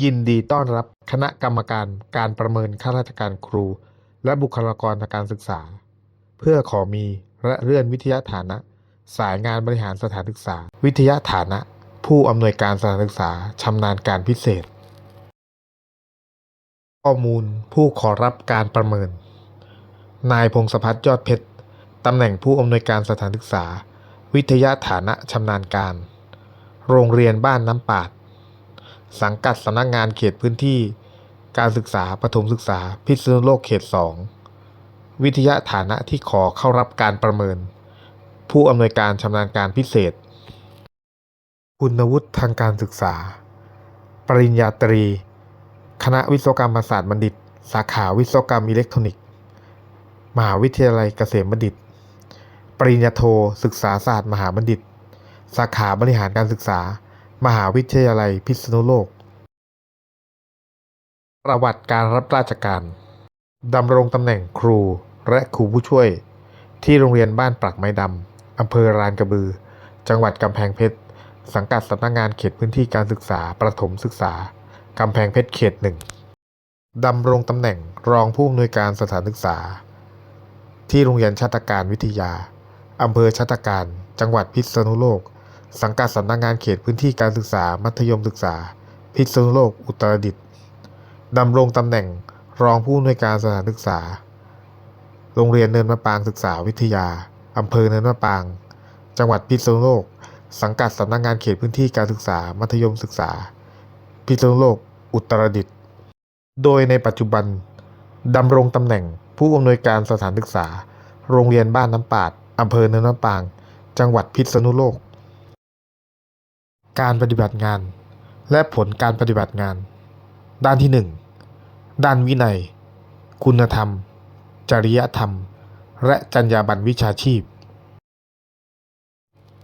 ยินดีต้อนรับคณะกรรมการการประเมินข้าราชการครู และบุคลากรทางการศึกษา เพื่อขอมีและเลื่อนวิทยาฐานะ สายงานบริหารสถานศึกษา วิทยาฐานะ ผู้อำนวยการสถานศึกษาชำนาญการพิเศษ ข้อมูลผู้ขอรับการประเมิน นายพงศพัฒน์ยอดเพชรตำแหน่งผู้อำนวยการสถานศึกษา วิทยาฐานะชำนาญการ โรงเรียนบ้านน้ำปาด สังกัดสำนักงานเขตพื้นที่ การศึกษาปฐมศึกษา พิษณุโลกเขต 2 วิทยาฐานะที่ขอเข้ารับการประเมิน ผู้อำนวยการชำนาญการพิเศษ คุณวุฒิทางการศึกษา ปริญญาตรี คณะวิศวกรรมศาสตร์บัณฑิต สาขาวิศวกรรมอิเล็กทรอนิกส์ มหาวิทยาลัยเกษมบัณฑิต ปริญญาโทศึกษาศาสตร์มหาบัณฑิต สาขาบริหารการศึกษา มหาวิทยาลัยพิษณุโลก ประวัติการรับราชการดำรงตำแหน่งครูและครูผู้ช่วย ที่โรงเรียนบ้านปลักไม้ดำอำเภอรานกระบือ จังหวัดกำแพงเพชร สังกัดสำนักงานเขตพื้นที่การศึกษาประถมศึกษากำแพงเพชรเขตหนึ่งดำรงตำแหน่งรองผู้อำนวยการสถานศึกษา ที่โรงเรียนชาตการวิทยาอำเภอชาตการ จังหวัดพิษณุโลก สังกัดสำนักงานเขตพื้นที่การศึกษามัธยมศึกษา พิษณุโลกอุตรดิตถ์ดำรงตำแหน่งรองผู้อำนวยการสถานศึกษา โรงเรียนเนินมะปรางศึกษาวิทยาอำเภอเนินมะปราง จังหวัดพิษณุโลก สังกัดสำนักงานเขตพื้นที่การศึกษา มัธยมศึกษา พิษณุโลก อุตรดิตถ์โดยในปัจจุบันดำรงตำแหน่งผู้อำนวยการสถานศึกษา โรงเรียนบ้านน้ำปาดอำเภอเนินมะปราง จังหวัดพิษณุโลก การปฏิบัติงาน และผลการปฏิบัติงาน ด้านที่ 1 ด้านวินัย คุณธรรม จริยธรรม และจรรยาบรรณวิชาชีพ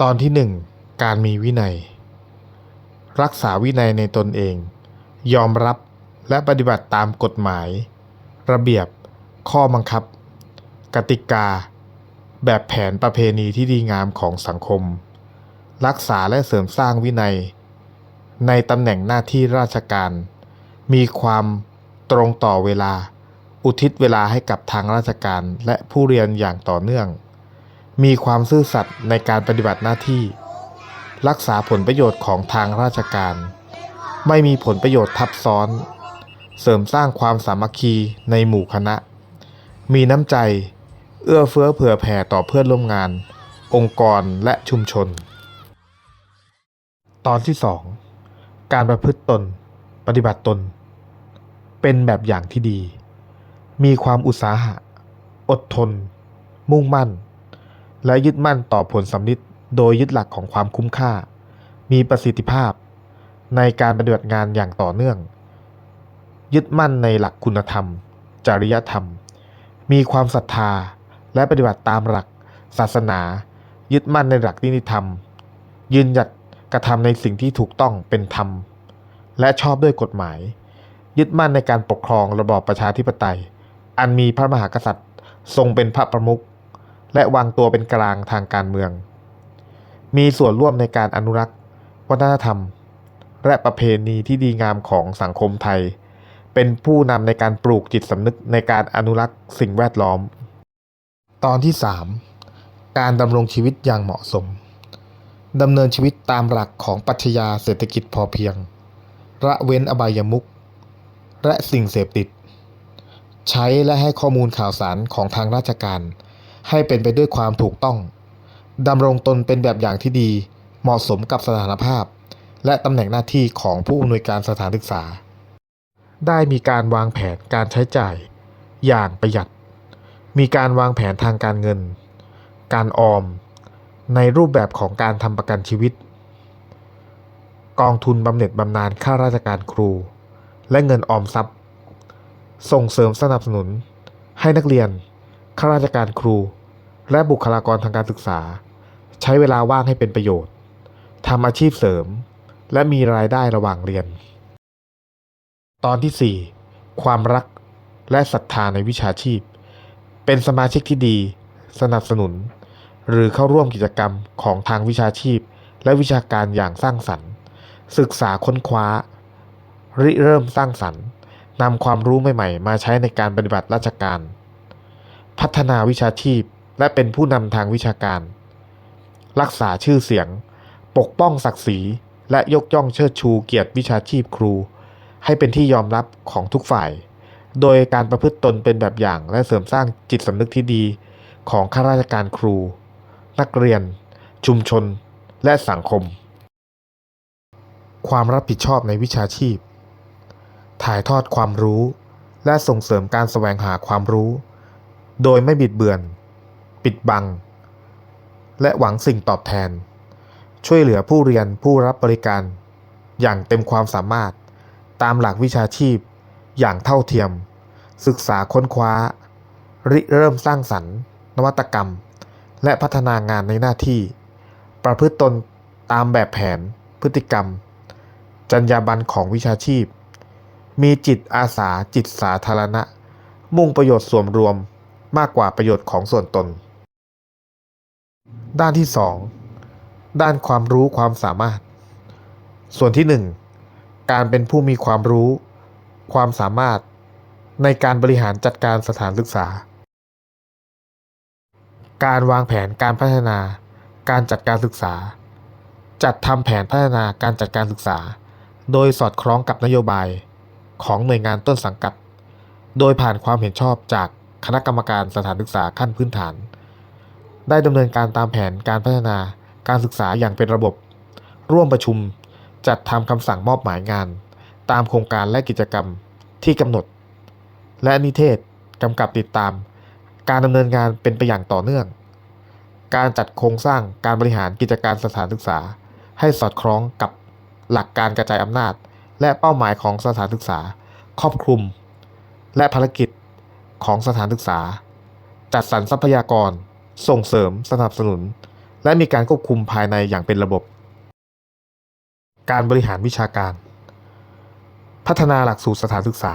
ตอนที่ 1 การมีวินัย รักษาวินัยในตนเอง ยอมรับและปฏิบัติตามกฎหมาย ระเบียบ ข้อบังคับ กติกา แบบแผนประเพณีที่ดีงามของสังคม รักษาและเสริมสร้างวินัย ในตำแหน่งหน้าที่ราชการ มีความตรงต่อเวลา อุทิศเวลาให้กับทางราชการและผู้เรียนอย่างต่อเนื่อง มีความซื่อสัตย์ในการปฏิบัติหน้าที่ รักษาผลประโยชน์ของทางราชการ ไม่มีผลประโยชน์ทับซ้อน เสริมสร้างความสามัคคีในหมู่คณะ มีน้ำใจ เอื้อเฟื้อเผื่อแผ่ต่อเพื่อนร่วมงาน องค์กรและชุมชน ตอนที่2การประพฤติตน ปฏิบัติตน เป็นแบบอย่างที่ดี มีความอุตสาหะ อดทน มุ่งมั่น และยึดมั่นต่อผลสำลิดโดยยึดหลักของความคุ้มค่า มีประสิทธิภาพ ในการปฏิบัติงานอย่างต่อเนื่อง ยึดมั่นในหลักคุณธรรม จริยธรรม มีความศรัทธาและปฏิบัติตามหลัก ศาสนา ยึดมั่นในหลักนิติธรรม ยืนหยัด กระทำในสิ่งที่ถูกต้องเป็นธรรม และชอบด้วยกฎหมาย ยึดมั่นในการปกครองระบอบประชาธิปไตย อันมีพระมหากษัตริย์ทรงเป็นพระประมุขและวางตัวเป็นกลางทางการเมือง มีส่วนร่วมในการอนุรักษ์ วัฒนธรรม และประเพณีที่ดีงามของสังคมไทย เป็นผู้นำในการปลูกจิตสำนึกในการอนุรักษ์สิ่งแวดล้อม ตอนที่ 3 การดำรงชีวิตอย่างเหมาะสม ดำเนินชีวิตตามหลักของปรัชญาเศรษฐกิจพอเพียงละเว้นอบายมุขและสิ่งเสพติด ใช้และให้ข้อมูลข่าวสารของทางราชการ ให้เป็นไปด้วยความถูกต้องดำรงตนเป็นแบบอย่างที่ดีเหมาะสมกับสถานภาพ และตำแหน่งหน้าที่ของผู้อำนวยการสถานศึกษา ได้มีการวางแผนการใช้จ่าย อย่างประหยัด มีการวางแผนทางการเงิน การออม ในรูปแบบของการทำประกันชีวิต กองทุนบำเหน็จบำนาญข้าราชการครู และเงินออมทรัพย์ ส่งเสริมสนับสนุน ให้นักเรียนข้าราชการครู และบุคลากรทางการศึกษา ใช้เวลาว่างให้เป็นประโยชน์ทำอาชีพเสริม และมีรายได้ระหว่างเรียน ตอนที่ 4 ความรักและศรัทธาในวิชาชีพ เป็นสมาชิกที่ดี สนับสนุน หรือเข้าร่วมกิจกรรมของทางวิชาชีพ และวิชาการอย่างสร้างสรรค์ ศึกษาค้นคว้า ริเริ่มสร้างสรรค์นำความรู้ใหม่ๆ มาใช้ในการปฏิบัติราชการ พัฒนาวิชาชีพและเป็นผู้นำทางวิชาการ รักษาชื่อเสียง ปกป้องศักดิ์ศรี และยกย่องเชิดชูเกียรติวิชาชีพครู ให้เป็นที่ยอมรับของทุกฝ่าย โดยการประพฤติตนเป็นแบบอย่างและเสริมสร้างจิตสำนึกที่ดีของข้าราชการครู นักเรียน ชุมชน และสังคม ความรับผิดชอบในวิชาชีพ ถ่ายทอดความรู้ และส่งเสริมการแสวงหาความรู้ โดยไม่บิดเบือน ปิดบัง และหวังสิ่งตอบแทน ช่วยเหลือผู้เรียนผู้รับบริการ อย่างเต็มความสามารถตามหลักวิชาชีพ อย่างเท่าเทียม ศึกษาค้นคว้า ริเริ่มสร้างสรรค์ นวัตกรรม และพัฒนางานในหน้าที่ ประพฤติตนตามแบบแผน พฤติกรรม จรรยาบรรณของวิชาชีพ มีจิตอาสาจิตสาธารณะ มุ่งประโยชน์ส่วนรวมมากกว่าประโยชน์ของส่วนตน ด้านที่ 2 ด้านความรู้ความสามารถ ส่วนที่ 1 การเป็นผู้มีความรู้ ความสามารถในการบริหารจัดการสถานศึกษา การวางแผนการพัฒนา การจัดการศึกษา จัดทำแผนพัฒนาการจัดการศึกษา โดยสอดคล้องกับนโยบายของหน่วยงานต้นสังกัด โดยผ่านความเห็นชอบจากคณะกรรมการสถานศึกษาขั้นพื้นฐาน ได้ดำเนินการตามแผนการพัฒนาการศึกษาอย่างเป็นระบบ ร่วมประชุมจัดทำคำสั่งมอบหมายงาน ตามโครงการและกิจกรรมที่กำหนด และนิเทศกำกับติดตาม การดำเนินงานเป็นไปอย่างต่อเนื่อง การจัดโครงสร้างการบริหารกิจการสถานศึกษา ให้สอดคล้องกับหลักการกระจายอำนาจ และเป้าหมายของสถานศึกษา ครอบคลุม และภารกิจของสถานศึกษา จัดสรรทรัพยากร ส่งเสริมสนับสนุน และมีการควบคุมภายในอย่างเป็นระบบ การบริหารวิชาการ พัฒนาหลักสูตรสถานศึกษา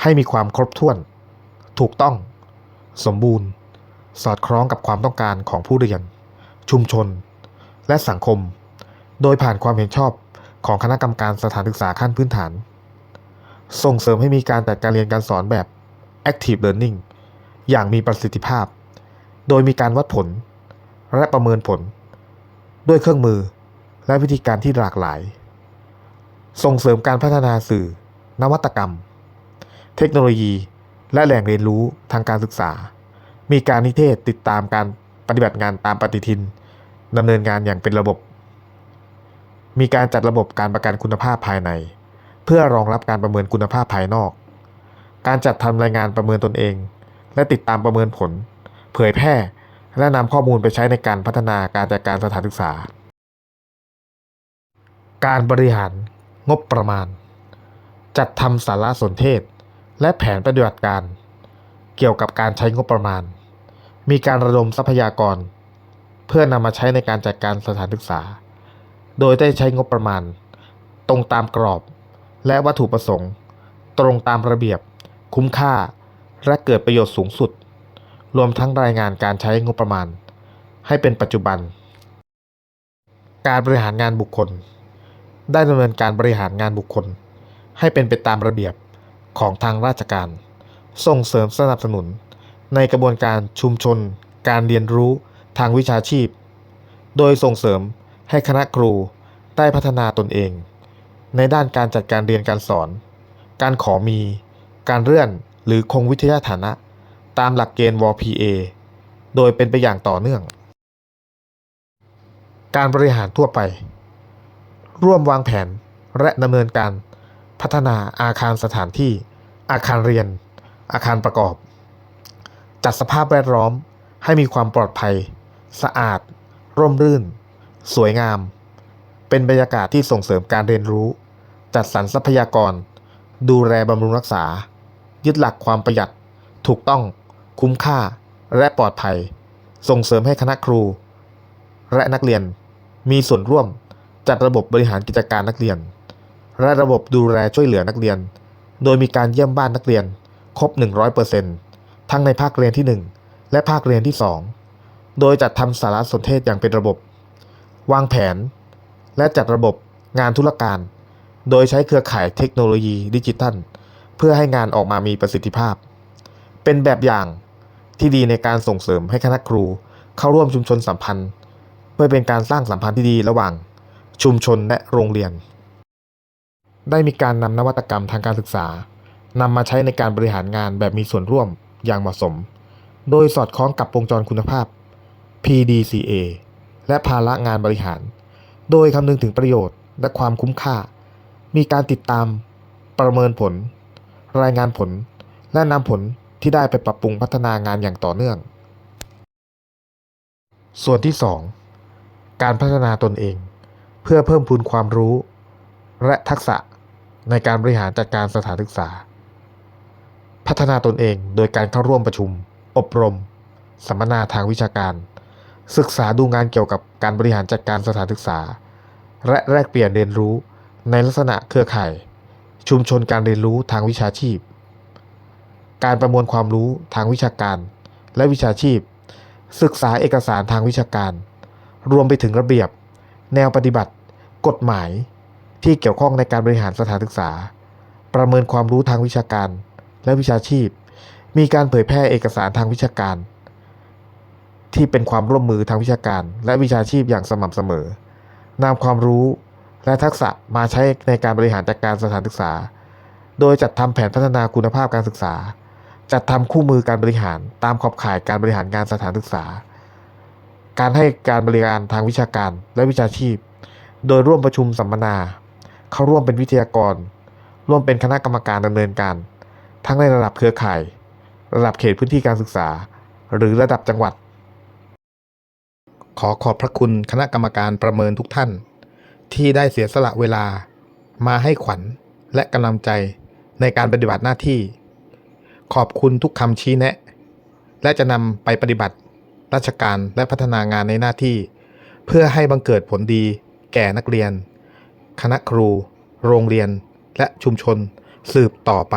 ให้มีความครบถ้วน ถูกต้อง สมบูรณ์ สอดคล้องกับความต้องการของผู้เรียน ชุมชน และสังคม โดยผ่านความเห็นชอบของคณะกรรมการสถานศึกษาขั้นพื้นฐาน ส่งเสริมให้มีการจัดการเรียนการสอนแบบ active learning อย่างมีประสิทธิภาพ โดยมีการวัดผล และประเมินผล ด้วยเครื่องมือและวิธีการที่หลากหลาย ส่งเสริมการพัฒนาสื่อ นวัตกรรม เทคโนโลยี และแหล่งเรียนรู้ทางการศึกษา มีการนิเทศติดตามการปฏิบัติงานตามปฏิทินดำเนินงานอย่างเป็นระบบ มีการจัดระบบการประกันคุณภาพภายใน เพื่อรองรับการประเมินคุณภาพภายนอก การจัดทำรายงานประเมินตนเอง และติดตามประเมินผล เผยแพร่ และนำข้อมูลไปใช้ในการพัฒนาการจัดการสถานศึกษา การบริหารงบประมาณ จัดทำสารสนเทศ และแผนปฏิบัติการ เกี่ยวกับการใช้งบประมาณ มีการระดมทรัพยากร เพื่อนำมาใช้ในการจัดการสถานศึกษา โดยได้ใช้งบประมาณ ตรงตามกรอบ และวัตถุประสงค์ ตรงตามระเบียบ คุ้มค่า และเกิดประโยชน์สูงสุด รวมทั้งรายงานการใช้งบประมาณ ให้เป็นปัจจุบัน การบริหารงานบุคคล ได้ดำเนินการบริหารงานบุคคล ให้เป็นไปตามระเบียบ ของทางราชการ ส่งเสริมสนับสนุน ในกระบวนการชุมชน การเรียนรู้ทางวิชาชีพ โดยส่งเสริมให้คณะครูได้พัฒนาตนเอง ในด้านการจัดการเรียนการสอน การขอมี การเลื่อนหรือคงวิทยาฐานะ ตามหลักเกณฑ์ว PA โดยเป็นไปอย่างต่อเนื่อง การบริหารทั่วไป ร่วมวางแผนและดำเนินการ พัฒนาอาคารสถานที่ อาคารเรียน อาคารประกอบ จัดสภาพแวดล้อมให้มีความปลอดภัย สะอาด ร่มรื่น สวยงาม เป็นบรรยากาศที่ส่งเสริมการเรียนรู้ จัดสรรทรัพยากร ดูแลบำรุงรักษา ยึดหลักความประหยัด ถูกต้อง คุ้มค่า และปลอดภัย ส่งเสริมให้คณะครู และนักเรียน มีส่วนร่วม จัดระบบบริหารกิจการนักเรียน และระบบดูแลช่วยเหลือนักเรียน โดยมีการเยี่ยมบ้านนักเรียน ครบ 100%ทั้งในภาคเรียนที่ 1 และภาคเรียนที่ 2 โดยจัดทำสารสนเทศอย่างเป็นระบบ วางแผน และจัดระบบงานธุรการ โดยใช้เครือข่ายเทคโนโลยีดิจิทัล เพื่อให้งานออกมามีประสิทธิภาพ เป็นแบบอย่างที่ดีในการส่งเสริมให้คณะครูเข้าร่วมชุมชนสัมพันธ์ เพื่อเป็นการสร้างสัมพันธ์ที่ดีระหว่างชุมชนและโรงเรียน ได้มีการนำนวัตกรรมทางการศึกษานำมาใช้ในการบริหารงานแบบมีส่วนร่วมอย่างเหมาะสม โดยสอดคล้องกับวงจรคุณภาพ PDCA และภาระงานบริหาร โดยคำนึงถึงประโยชน์และความคุ้มค่า มีการติดตาม ประเมินผล รายงานผล และนำผลที่ได้ไปปรับปรุงพัฒนางานอย่างต่อเนื่อง ส่วนที่ 2 การพัฒนาตนเอง เพื่อเพิ่มพูนความรู้ และทักษะ ในการบริหารจัดการสถานศึกษา พัฒนาตนเองโดยการเข้าร่วมประชุม อบรม สัมมนาทางวิชาการ ศึกษาดูงานเกี่ยวกับการบริหารจัดการสถานศึกษา และแลกเปลี่ยนเรียนรู้ในลักษณะเครือข่าย ชุมชนการเรียนรู้ทางวิชาชีพ การประมวลความรู้ทางวิชาการ และวิชาชีพ ศึกษาเอกสารทางวิชาการ รวมไปถึงระเบียบ แนวปฏิบัติ กฎหมาย ที่เกี่ยวข้องในการบริหารสถานศึกษา ประเมินความรู้ทางวิชาการ และวิชาชีพ มีการเผยแพร่เอกสารทางวิชาการ ที่เป็นความร่วมมือทางวิชาการ และวิชาชีพอย่างสม่ำเสมอนำความรู้และทักษะมาใช้ในการบริหารจัดการสถานศึกษา โดยจัดทำแผนพัฒนาคุณภาพการศึกษา จัดทำคู่มือการบริหารตามขอบข่ายการบริหารงานสถานศึกษา การให้การบริการทางวิชาการและวิชาชีพ โดยร่วมประชุมสัมมนา เข้าร่วมเป็นวิทยากร ร่วมเป็นคณะกรรมการดำเนินการ ทั้งในระดับเครือข่าย ระดับเขตพื้นที่การศึกษา หรือระดับจังหวัด ขอขอบพระคุณคณะกรรมการประเมินทุกท่าน ที่ได้เสียสละเวลา มาให้ขวัญและกำลังใจในการปฏิบัติหน้าที่ ขอบคุณทุกคำชี้แนะ และจะนำไปปฏิบัติราชการและพัฒนางานในหน้าที่ เพื่อให้บังเกิดผลดีแก่นักเรียน คณะครู โรงเรียน และชุมชนสืบต่อไป